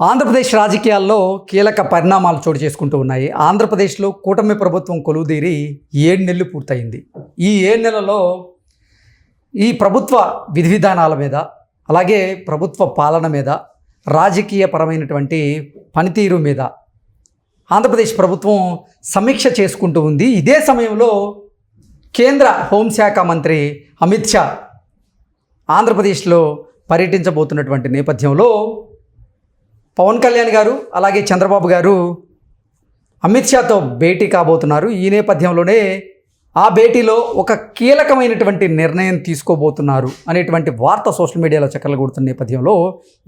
ఆంధ్రప్రదేశ్ రాజకీయాల్లో కీలక పరిణామాలు చోటు చేసుకుంటూ ఉన్నాయి. ఆంధ్రప్రదేశ్లో కూటమి ప్రభుత్వం కొలువుదీరి ఏడు నెలలు పూర్తయింది. ఈ ఏడు నెలలో ఈ ప్రభుత్వ విధి విధానాల మీద అలాగే ప్రభుత్వ పాలన మీద రాజకీయపరమైనటువంటి పనితీరు మీద ఆంధ్రప్రదేశ్ ప్రభుత్వం సమీక్ష చేసుకుంటూ ఉంది. ఇదే సమయంలో కేంద్ర హోంశాఖ మంత్రి అమిత్ షా ఆంధ్రప్రదేశ్లో పర్యటించబోతున్నటువంటి నేపథ్యంలో పవన్ కళ్యాణ్ గారు అలాగే చంద్రబాబు గారు అమిత్ షాతో భేటీ కాబోతున్నారు. ఈ నేపథ్యంలోనే ఆ భేటీలో ఒక కీలకమైనటువంటి నిర్ణయం తీసుకోబోతున్నారు అనేటువంటి వార్త సోషల్ మీడియాలో చక్కర్లు కొడుతున్న నేపథ్యంలో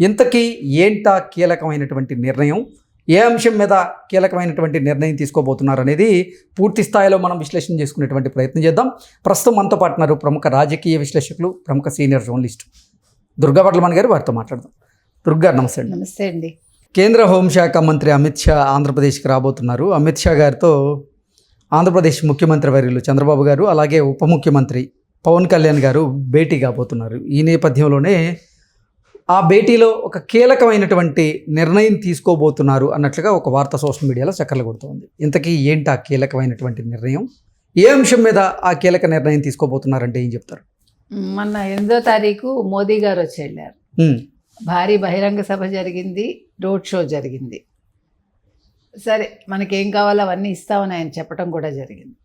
ఇంతకీ ఏంటా కీలకమైనటువంటి నిర్ణయం? ఏ అంశం మీద కీలకమైనటువంటి నిర్ణయం తీసుకోబోతున్నారు అనేది పూర్తి స్థాయిలో మనం విశ్లేషణ చేసుకునేటువంటి ప్రయత్నం చేద్దాం. ప్రస్తుతం మనతో పాటున్నారు ప్రముఖ రాజకీయ విశ్లేషకులు ప్రముఖ సీనియర్ జర్నలిస్ట్ దుర్గా పట్లమణి గారు వారితో మాట్లాడదాం. దుర్గా నమస్తే అండి. నమస్తే అండి. కేంద్ర హోంశాఖ మంత్రి అమిత్ షా ఆంధ్రప్రదేశ్కి రాబోతున్నారు. అమిత్ షా గారితో ఆంధ్రప్రదేశ్ ముఖ్యమంత్రి వర్యులు చంద్రబాబు గారు అలాగే ఉప ముఖ్యమంత్రి పవన్ కళ్యాణ్ గారు భేటీ కాబోతున్నారు. ఈ నేపథ్యంలోనే ఆ భేటీలో ఒక కీలకమైనటువంటి నిర్ణయం తీసుకోబోతున్నారు అన్నట్లుగా ఒక వార్త సోషల్ మీడియాలో చక్కర్లు కొడుతోంది ఇంతకీ ఏంటి ఆ కీలకమైనటువంటి నిర్ణయం? ఏ అంశం మీద ఆ కీలక నిర్ణయం తీసుకోబోతున్నారంటే ఏం చెప్తారు? మొన్న ఎనిమిదో తారీఖు మోదీ గారు వచ్చి వెళ్ళారు. భారీ బహిరంగ సభ జరిగింది రోడ్ షో జరిగింది. సరే మనకేం కావాలో అవన్నీ ఇస్తామని ఆయన చెప్పడం కూడా జరిగింది.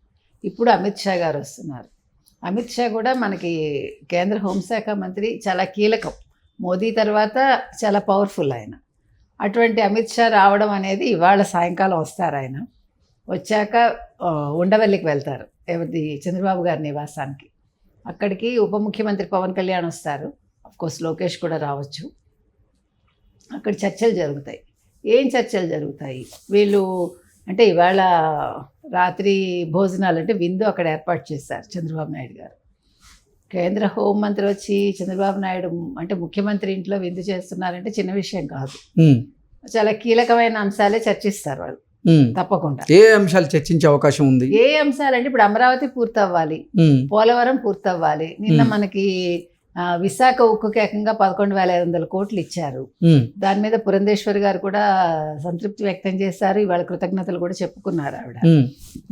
ఇప్పుడు అమిత్ షా గారు వస్తున్నారు. అమిత్ షా కూడా మనకి కేంద్ర హోంశాఖ మంత్రి చాలా కీలకం. మోదీ తర్వాత చాలా పవర్ఫుల్ ఆయన. అటువంటి అమిత్ షా రావడం అనేది ఇవాళ సాయంకాలం వస్తారు ఆయన. వచ్చాక ఉండవల్లికి వెళ్తారు ఎవరిది చంద్రబాబు గారి నివాసానికి. అక్కడికి ఉప ముఖ్యమంత్రి పవన్ కళ్యాణ్ వస్తారు. కోర్స్ లోకేష్ కూడా రావచ్చు. అక్కడ చర్చలు జరుగుతాయి. ఏం చర్చలు జరుగుతాయి? వీళ్ళు అంటే ఇవాళ రాత్రి భోజనాలు అంటే విందు అక్కడ ఏర్పాటు చేశారు చంద్రబాబు నాయుడు గారు. కేంద్ర హోంమంత్రి వచ్చి చంద్రబాబు నాయుడు అంటే ముఖ్యమంత్రి ఇంట్లో విందు చేస్తున్నారంటే చిన్న విషయం కాదు. చాలా కీలకమైన అంశాలే చర్చిస్తారు వాళ్ళు. తప్పకుండా. ఏ అంశాలు చర్చించే అవకాశం ఉంది? ఏ అంశాలంటే ఇప్పుడు అమరావతి పూర్తవ్వాలి. పోలవరం పూర్తవ్వాలి. నిన్న. మనకి విశాఖ ఉక్కుకి ఏకంగా పదకొండు వేల ఐదు వందల కోట్లు ఇచ్చారు. దాని మీద పురంధేశ్వరి గారు కూడా సంతృప్తి వ్యక్తం చేశారు. ఇవాళ కృతజ్ఞతలు కూడా చెప్పుకున్నారు ఆవిడ.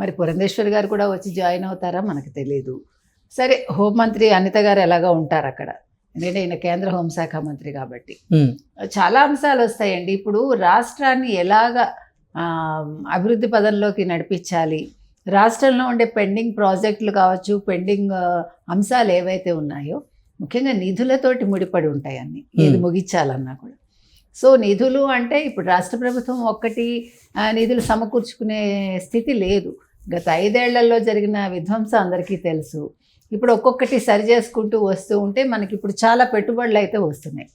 మరి పురంధేశ్వరి గారు కూడా వచ్చి జాయిన్ అవుతారా మనకు తెలియదు సరే హోంమంత్రి అనిత గారు ఎలాగో ఉంటారు అక్కడ. ఎందుకంటే ఈయన కేంద్ర హోంశాఖ మంత్రి కాబట్టి. చాలా అంశాలు వస్తాయండి. ఇప్పుడు రాష్ట్రాన్ని ఎలాగ అభివృద్ధి పదంలోకి నడిపించాలి? రాష్ట్రంలో ఉండే పెండింగ్ ప్రాజెక్టులు కావచ్చు పెండింగ్ అంశాలు ఏవైతే ఉన్నాయో ముఖ్యంగా నిధులతోటి ముడిపడి ఉంటాయి అన్ని. ఏది. ముగించాలన్నా కూడా. సో నిధులు అంటే ఇప్పుడు రాష్ట్ర ప్రభుత్వం ఒక్కటి నిధులు సమకూర్చుకునే స్థితి లేదు. గత ఐదేళ్ళలో జరిగిన విధ్వంసం అందరికీ తెలుసు. ఇప్పుడు ఒక్కొక్కటి సరి చేసుకుంటూ వస్తూ ఉంటే మనకి ఇప్పుడు చాలా పెట్టుబడులు అయితే వస్తున్నాయి.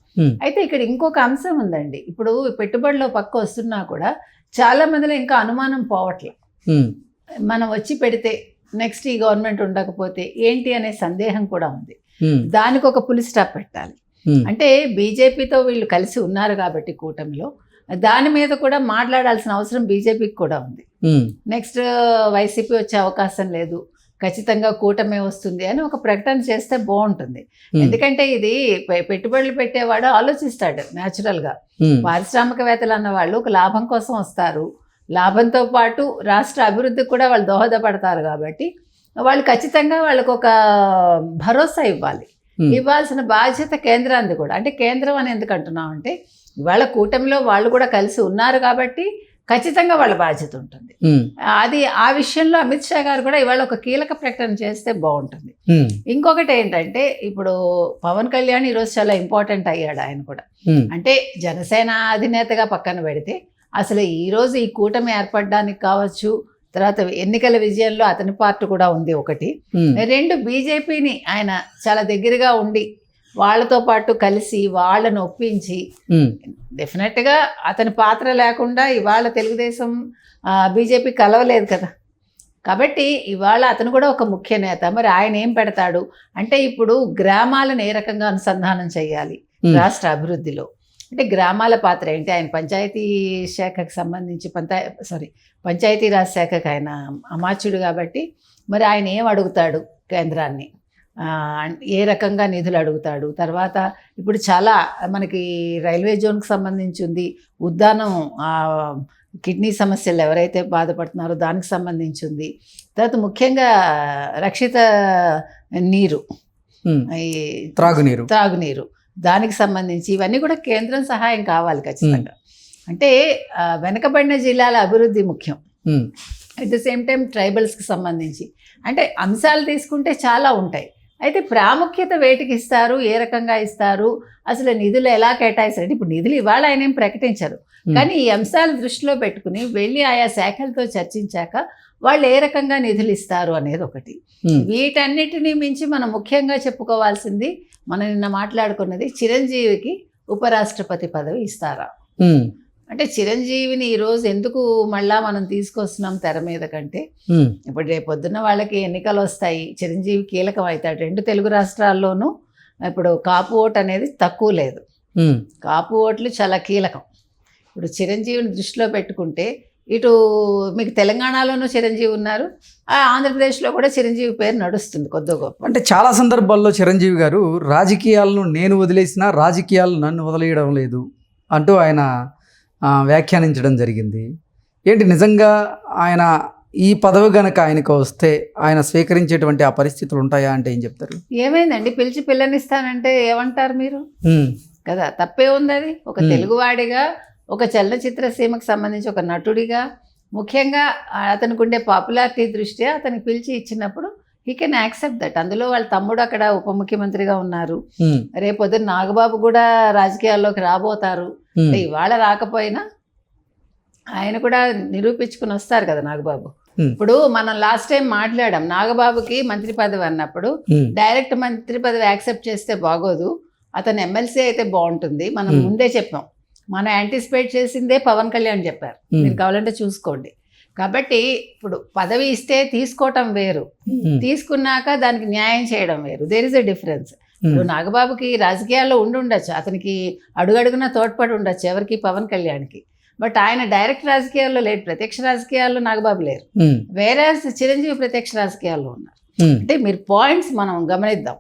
అయితే ఇక్కడ ఇంకొక అంశం ఉందండి. ఇప్పుడు పెట్టుబడిలో పక్క వస్తున్నా కూడా చాలా మందిలో ఇంకా అనుమానం పోవట్లే. మనం వచ్చి పెడితే నెక్స్ట్ ఈ గవర్నమెంట్ ఉండకపోతే ఏంటి అనే సందేహం కూడా ఉంది. దానికి ఒక పులి స్టాప్ పెట్టాలి. అంటే బీజేపీతో వీళ్ళు కలిసి ఉన్నారు కాబట్టి కూటమిలో దాని మీద కూడా మాట్లాడాల్సిన అవసరం బీజేపీకి కూడా ఉంది. నెక్స్ట్ వైసీపీ వచ్చే అవకాశం లేదు. ఖచ్చితంగా కూటమే వస్తుంది అని ఒక ప్రకటన చేస్తే బాగుంటుంది. ఎందుకంటే ఇది పెట్టుబడులు పెట్టేవాడు ఆలోచిస్తాడు న్యాచురల్గా. పారిశ్రామికవేత్తలు అన్న వాళ్ళు ఒక లాభం కోసం వస్తారు. లాభంతో పాటు రాష్ట్ర అభివృద్ధికి కూడా వాళ్ళు దోహదపడతారు కాబట్టి వాళ్ళు ఖచ్చితంగా వాళ్ళకు ఒక భరోసా ఇవ్వాలి. ఇవ్వాల్సిన బాధ్యత కేంద్రానికి కూడా. అంటే కేంద్రం అని ఎందుకు అంటున్నాం అంటే ఇవాళ కూటమిలో వాళ్ళు కూడా కలిసి ఉన్నారు కాబట్టి ఖచ్చితంగా వాళ్ళ బాధ్యత ఉంటుంది. అది ఆ విషయంలో అమిత్ షా గారు కూడా ఇవాళ ఒక కీలక ప్రకటన చేస్తే బాగుంటుంది. ఇంకొకటి ఏంటంటే ఇప్పుడు పవన్ కళ్యాణ్ ఈరోజు చాలా ఇంపార్టెంట్ అయ్యాడు ఆయన కూడా. అంటే జనసేన అధినేతగా పక్కన పెడితే అసలు ఈరోజు ఈ కూటమి ఏర్పడడానికి కావచ్చు తర్వాత ఎన్నికల విజయంలో అతని పార్ట్ కూడా ఉంది ఒకటి. రెండు బీజేపీని ఆయన చాలా దగ్గరగా ఉండి వాళ్ళతో పాటు కలిసి వాళ్ళను ఒప్పించి ఉమ్, డెఫినెట్గా అతని పాత్ర లేకుండా ఇవాళ తెలుగుదేశం బీజేపీ కలవలేదు కదా. కాబట్టి ఇవాళ అతను కూడా ఒక ముఖ్య నేత. మరి ఆయన ఏం పెడతాడు? అంటే ఇప్పుడు గ్రామాలను ఏ రకంగా అనుసంధానం చేయాలి రాష్ట్ర అభివృద్ధిలో? అంటే గ్రామాల పాత్ర ఏంటి? ఆయన పంచాయతీ శాఖకు సంబంధించి పంచాయ సారీ పంచాయతీరాజ్ శాఖకు ఆయన అమాత్యుడు కాబట్టి మరి ఆయన ఏం అడుగుతాడు కేంద్రాన్ని? ఏ రకంగా నిధులు అడుగుతాడు? తర్వాత ఇప్పుడు చాలా మనకి రైల్వే జోన్కి సంబంధించి ఉంది. ఉద్దానం కిడ్నీ సమస్యలు ఎవరైతే బాధపడుతున్నారో దానికి సంబంధించి ఉంది. తర్వాత ముఖ్యంగా రక్షిత నీరు. త్రాగునీరు. త్రాగునీరు. దానికి సంబంధించి ఇవన్నీ కూడా కేంద్రం సహాయం కావాలి ఖచ్చితంగా. అంటే వెనకబడిన జిల్లాల అభివృద్ధి ముఖ్యం. అట్ ద సేమ్ టైం ట్రైబల్స్కి సంబంధించి. అంటే అంశాలు తీసుకుంటే చాలా ఉంటాయి. అయితే ప్రాముఖ్యత వేటికి ఇస్తారు? ఏ రకంగా ఇస్తారు? అసలు నిధులు ఎలా కేటాయిస్తారు? ఇప్పుడు నిధులు ఇవాళ ఆయన ఏం ప్రకటించరు. కానీ ఈ అంశాలు దృష్టిలో పెట్టుకుని వెళ్ళి ఆయా శాఖలతో చర్చించాక వాళ్ళు ఏ రకంగా నిధులు ఇస్తారు అనేది ఒకటి. వీటన్నిటిని మించి మనం ముఖ్యంగా చెప్పుకోవాల్సింది మనం నిన్న మాట్లాడుకున్నది చిరంజీవికి ఉపరాష్ట్రపతి పదవి ఇస్తారా. అంటే చిరంజీవిని ఈరోజు ఎందుకు మళ్ళా మనం తీసుకొస్తున్నాం తెర మీద కంటే. ఇప్పుడు రేపు పొద్దున్న వాళ్ళకి ఎన్నికలు వస్తాయి చిరంజీవి కీలకం అవుతాడు రెండు తెలుగు రాష్ట్రాల్లోనూ ఇప్పుడు కాపు ఓటు అనేది తక్కువ లేదు. కాపు ఓట్లు చాలా కీలకం ఇప్పుడు చిరంజీవిని దృష్టిలో పెట్టుకుంటే ఇటు మీకు తెలంగాణలోనూ చిరంజీవి ఉన్నారు. ఆ ఆంధ్రప్రదేశ్లో కూడా చిరంజీవి పేరు నడుస్తుంది కొద్ది గొప్ప. అంటే చాలా సందర్భాల్లో చిరంజీవి గారు రాజకీయాలను నేను వదిలేసినా రాజకీయాలు నన్ను వదిలేయడం లేదు అంటూ ఆయన వ్యాఖ్యానించడం జరిగింది. ఏంటి నిజంగా ఆయన ఈ పదవి గనక ఆయనకు వస్తే ఆయన స్వీకరించేటువంటి ఆ పరిస్థితులు ఉంటాయా అంటే ఏం చెప్తారు? ఏమైందండి? పిలిచి పిల్లనిస్తానంటే ఏమంటారు మీరు. కదా తప్పే ఉంది అది. ఒక. తెలుగువాడిగా ఒక చలనచిత్ర సీమకు సంబంధించి ఒక నటుడిగా ముఖ్యంగా అతనికి ఉండే పాపులారిటీ దృష్ట్యా అతనికి పిలిచి ఇచ్చినప్పుడు హీ కెన్ యాక్సెప్ట్ దట్ అందులో వాళ్ళ తమ్ముడు అక్కడ ఉప ముఖ్యమంత్రిగా ఉన్నారు. ఉమ్. రేపొద్దున నాగబాబు కూడా రాజకీయాల్లోకి రాబోతారు. ఇవాళ రాకపోయినా ఆయన కూడా నిరూపించుకుని వస్తారు కదా నాగబాబు. ఇప్పుడు మనం లాస్ట్ టైం మాట్లాడాం. నాగబాబుకి మంత్రి పదవి అన్నప్పుడు. డైరెక్ట్ మంత్రి పదవి యాక్సెప్ట్ చేస్తే బాగోదు. అతను ఎమ్మెల్సీ అయితే బాగుంటుంది. మనం. ముందే చెప్పాం. మనం యాంటిసిపేట్ చేసిందే పవన్ కళ్యాణ్ చెప్పారు. ఉమ్. మీరు కావాలంటే చూసుకోండి. కాబట్టి ఇప్పుడు పదవి ఇస్తే తీసుకోవటం వేరు. ఉమ్. తీసుకున్నాక దానికి న్యాయం చేయడం వేరు. దేర్ ఇస్ ఎ డిఫరెన్స్ ఇప్పుడు. నాగబాబుకి రాజకీయాల్లో ఉండి ఉండొచ్చు అతనికి అడుగడుగున తోడ్పడి ఉండొచ్చు ఎవరికి? పవన్ కళ్యాణ్కి. బట్ ఆయన డైరెక్ట్ రాజకీయాల్లో లేడు. ప్రత్యక్ష రాజకీయాల్లో నాగబాబు లేరు. వేరే చిరంజీవి ప్రత్యక్ష రాజకీయాల్లో ఉన్నారు. అంటే మీరు పాయింట్స్ మనం గమనిద్దాం.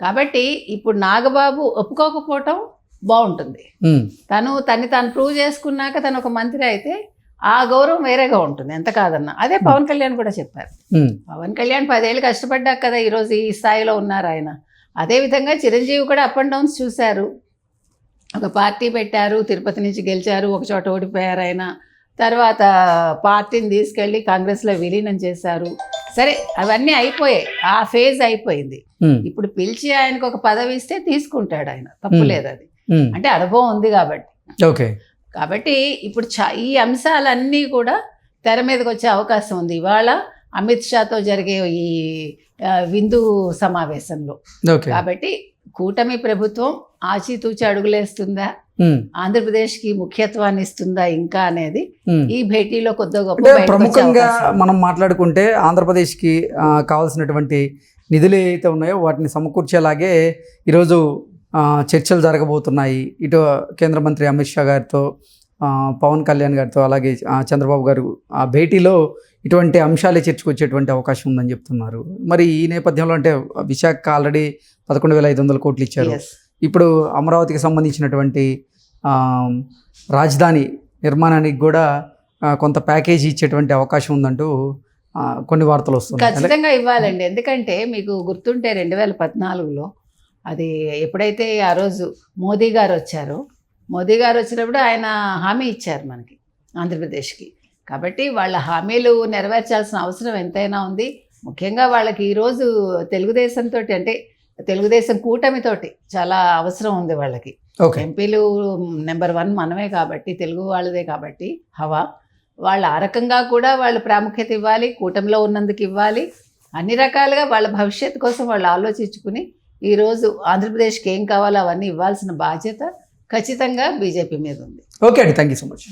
కాబట్టి ఇప్పుడు నాగబాబు ఒప్పుకోకపోవటం బాగుంటుంది. తను తన్ని తాను ప్రూవ్ చేసుకున్నాక తను ఒక మంత్రి అయితే ఆ గౌరవం వేరేగా ఉంటుంది. ఎంత కాదన్నా. అదే పవన్ కళ్యాణ్ కూడా చెప్పారు. పవన్ కళ్యాణ్ పదేళ్ళు కష్టపడ్డాక కదా ఈరోజు ఈ స్థాయిలో ఉన్నారు ఆయన. అదేవిధంగా చిరంజీవి కూడా అప్ అండ్ డౌన్స్ చూశారు. ఒక పార్టీ పెట్టారు తిరుపతి నుంచి గెలిచారు ఒక చోట ఓడిపోయారు ఆయన. తర్వాత పార్టీని తీసుకెళ్ళి కాంగ్రెస్లో విలీనం చేశారు. సరే అవన్నీ అయిపోయాయి. ఆ ఫేజ్ అయిపోయింది. ఇప్పుడు పిలిచి ఆయనకు ఒక పదవి ఇస్తే తీసుకుంటాడు ఆయన. తప్పు Hmm. లేదు అది. అంటే అనుభవం ఉంది కాబట్టి. ఓకే కాబట్టి ఇప్పుడు ఈ అంశాలన్నీ కూడా తెర మీదకి వచ్చే అవకాశం ఉంది. ఇవాళ అమిత్ షాతో జరిగే ఈ విందు సమావేశంలో. ఓకే కాబట్టి కూటమి ప్రభుత్వం ఆచితూచి అడుగులేస్తుందా? ఉమ్. ఆంధ్రప్రదేశ్కి ముఖ్యత్వాన్ని ఇస్తుందా ఇంకా అనేది ఉమ్. ఈ భేటీలో కొద్ది గొప్ప అంటే బయటకు వచ్చే ప్రముఖంగా. మనం మాట్లాడుకుంటే ఆంధ్రప్రదేశ్కి ఆ, కావాల్సినటువంటి నిధులు ఏవైతే ఉన్నాయో వాటిని సమకూర్చేలాగే ఈరోజు చర్చలు జరగబోతున్నాయి. ఇటు కేంద్ర మంత్రి అమిత్ షా గారితో పవన్ కళ్యాణ్ గారితో అలాగే చంద్రబాబు గారు ఆ భేటీలో ఇటువంటి అంశాలే చర్చకొచ్చేటువంటి అవకాశం ఉందని చెప్తున్నారు. మరి ఈ నేపథ్యంలో అంటే విశాఖ ఆల్రెడీ పదకొండు వేల ఐదు వందల కోట్లు ఇచ్చారు. ఇప్పుడు అమరావతికి సంబంధించినటువంటి రాజధాని నిర్మాణానికి కూడా కొంత ప్యాకేజీ ఇచ్చేటువంటి అవకాశం ఉందంటూ కొన్ని వార్తలు వస్తున్నాయి. ఖచ్చితంగా ఇవ్వాలండి. ఎందుకంటే మీకు గుర్తుంటే రెండు వేల పద్నాలుగులో అది ఎప్పుడైతే ఆ రోజు మోదీ గారు వచ్చారో మోదీ గారు వచ్చినప్పుడు ఆయన హామీ ఇచ్చారు మనకి ఆంధ్రప్రదేశ్కి. కాబట్టి వాళ్ళ హామీలు నెరవేర్చాల్సిన అవసరం ఎంతైనా ఉంది. ముఖ్యంగా వాళ్ళకి ఈరోజు తెలుగుదేశంతో అంటే తెలుగుదేశం కూటమితోటి చాలా అవసరం ఉంది వాళ్ళకి. ఎంపీలు నెంబర్ వన్ మనమే కాబట్టి తెలుగు వాళ్ళదే కాబట్టి హవా. వాళ్ళు ఆ రకంగా కూడా వాళ్ళు ప్రాముఖ్యత ఇవ్వాలి కూటమిలో ఉన్నందుకు ఇవ్వాలి. అన్ని రకాలుగా వాళ్ళ భవిష్యత్తు కోసం వాళ్ళు ఆలోచించుకుని ఈరోజు ఆంధ్రప్రదేశ్కి ఏం కావాలో అవన్నీ ఇవ్వాల్సిన బాధ్యత ఖచ్చితంగా బీజేపీ మీద ఉంది. ఓకే అండి థ్యాంక్ యూ సో మచ్.